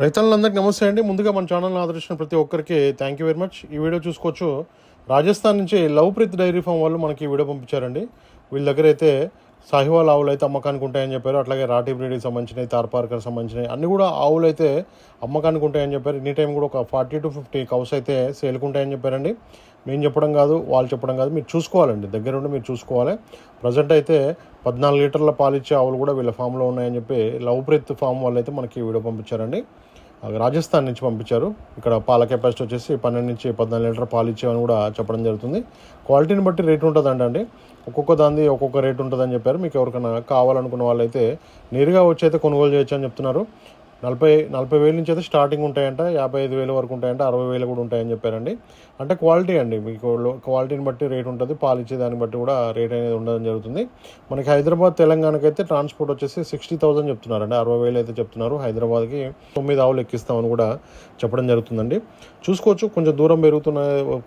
రైతులందరికీ నమస్తే అండి. ముందుగా మన ఛానల్ని ఆదరించిన ప్రతి ఒక్కరికి థ్యాంక్ యూ వెరీ మచ్ ఈ వీడియో చూసుకోవచ్చు. రాజస్థాన్ నుంచి లవ్ ప్రీత్ డైరీ ఫామ్ వాళ్ళు మనకి ఈ వీడియో పంపించారండి. వీళ్ళ దగ్గర అయితే సాహివాల్ ఆవులు అయితే అమ్మకానికి ఉంటాయని చెప్పారు. అట్లాగే రాటి బ్రీడ్కి సంబంధించినవి తార్పార్కర్ సంబంధించినవి అన్నీ కూడా ఆవులు అయితే అమ్మకానికి ఉంటాయని చెప్పారు. ఎనీ టైం కూడా ఒక ఫార్టీ టు ఫిఫ్టీ కౌస్ అయితే సేల్కి ఉంటాయని చెప్పారండి. మేము చెప్పడం కాదు వాళ్ళు చెప్పడం కాదు మీరు చూసుకోవాలండి. దగ్గర ఉండి మీరు చూసుకోవాలి. ప్రజెంట్ అయితే పద్నాలుగు లీటర్ల పాలిచ్చే ఆవులు కూడా వీళ్ళ ఫామ్లో ఉన్నాయని చెప్పి లవ్ ప్రీత్ ఫామ్ వాళ్ళు అయితే మనకి వీడియో పంపించారండి. రాజస్థాన్ నుంచి పంపించారు. ఇక్కడ పాల కెపాసిటీ వచ్చేసి పన్నెండు నుంచి పద్నాలుగు లీటర్ పాలు ఇచ్చేవని కూడా చెప్పడం జరుగుతుంది. క్వాలిటీని బట్టి రేట్ ఉంటుందండి అండి. ఒక్కొక్క దాన్ని ఒక్కొక్క రేట్ ఉంటుందని చెప్పారు. మీకు ఎవరికైనా కావాలనుకున్న వాళ్ళైతే నేరుగా వచ్చి అయితే కొనుగోలు చేయొచ్చు అని చెప్తున్నారు. నలభై నలభై వేల నుంచి అయితే స్టార్టింగ్ ఉంటాయంట యాభై ఐదు వేల వరకు ఉంటాయంట అరవై వేలు కూడా ఉంటాయని చెప్పారండి. అంటే క్వాలిటీ అండి మీకు లో- క్వాలిటీని బట్టి రేట్ ఉంటుంది పాలు ఇచ్చే దాన్ని బట్టి కూడా రేట్ అనేది ఉండడం జరుగుతుంది. మనకి హైదరాబాద్ తెలంగాణకి అయితే ట్రాన్స్పోర్ట్ వచ్చేసి సిక్స్టీ థౌసండ్ చెప్తున్నారండి అరవై వేలు అయితే చెప్తున్నారు. హైదరాబాద్కి తొమ్మిది ఆవులు ఎక్కిస్తామని కూడా చెప్పడం జరుగుతుందండి. చూసుకోవచ్చు కొంచెం దూరం పెరుగుతున్న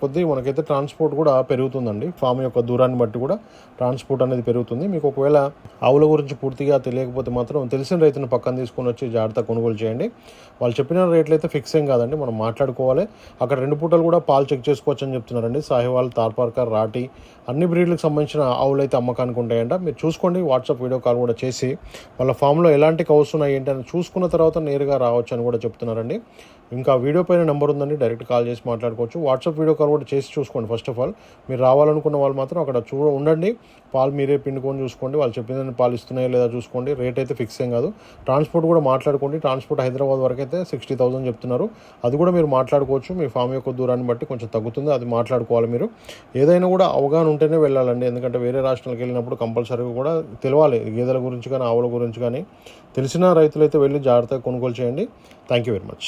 కొద్దీ మనకైతే ట్రాన్స్పోర్ట్ కూడా పెరుగుతుందండి. ఫామ్ యొక్క దూరాన్ని బట్టి కూడా ట్రాన్స్పోర్ట్ అనేది పెరుగుతుంది. మీకు ఒకవేళ ఆవుల గురించి పూర్తిగా తెలియకపోతే మాత్రం తెలిసిన రైతును పక్కన తీసుకొని వచ్చి జాగ్రత్త కొనుగోలు చేయండి. వాళ్ళు చెప్పిన రేట్లు అయితే ఫిక్స్ ఏం కాదండి. మనం మాట్లాడుకోవాలి. అక్కడ రెండు పూటలు కూడా పాలు చెక్ చేసుకోవచ్చు అని చెప్తున్నారండి. సాహివాల్ తార్పార్కర్ రాటి అన్ని బ్రీడ్లకు సంబంధించిన ఆవులు అయితే అమ్మకానికి ఉంటాయంట. మీరు చూసుకోండి. వాట్సాప్ వీడియో కాల్ కూడా చేసి వాళ్ళ ఫామ్లో ఎలాంటి కౌస్ ఉన్నాయి ఏంటి అని చూసుకున్న తర్వాత నేరుగా రావచ్చు అని కూడా చెప్తున్నారండి. ఇంకా వీడియో పైన నెంబర్ ఉందండి డైరెక్ట్ కాల్ చేసి మాట్లాడుకోవచ్చు. వాట్సాప్ వీడియో కాల్ కూడా చేసి చూసుకోండి ఫస్ట్ ఆఫ్ ఆల్. మీరు రావాలనుకున్న వాళ్ళు మాత్రం అక్కడ చూ ఉండండి. పాలు మీరే పిండుకొని చూసుకోండి. వాళ్ళు చెప్పిన పాలు ఇస్తున్నాయో లేదా చూసుకోండి. రేట్ అయితే ఫిక్స్ ఏం కాదు. ట్రాన్స్పోర్ట్ కూడా మాట్లాడుకోండి. ట్రాన్స్పోర్ట్ హైదరాబాద్ వరకు అయితే సిక్స్టీ థౌసండ్ చెప్తున్నారు. అది కూడా మీరు మాట్లాడుకోవచ్చు. మీ ఫామ్ యొక్క దూరాన్ని బట్టి కొంచెం తగ్గుతుంది. అది మాట్లాడుకోవాలి మీరు. ఏదైనా కూడా అవగాహన ఉంటేనే వెళ్ళాలండి. ఎందుకంటే వేరే రాష్ట్రాలకు వెళ్ళినప్పుడు కంపల్సరీగా కూడా తెలవాలి. గేదెల గురించి కానీ ఆవుల గురించి కానీ తెలిసిన రైతులైతే వెళ్ళి జాగ్రత్తగా కొనుగోలు చేయండి. Thank you very much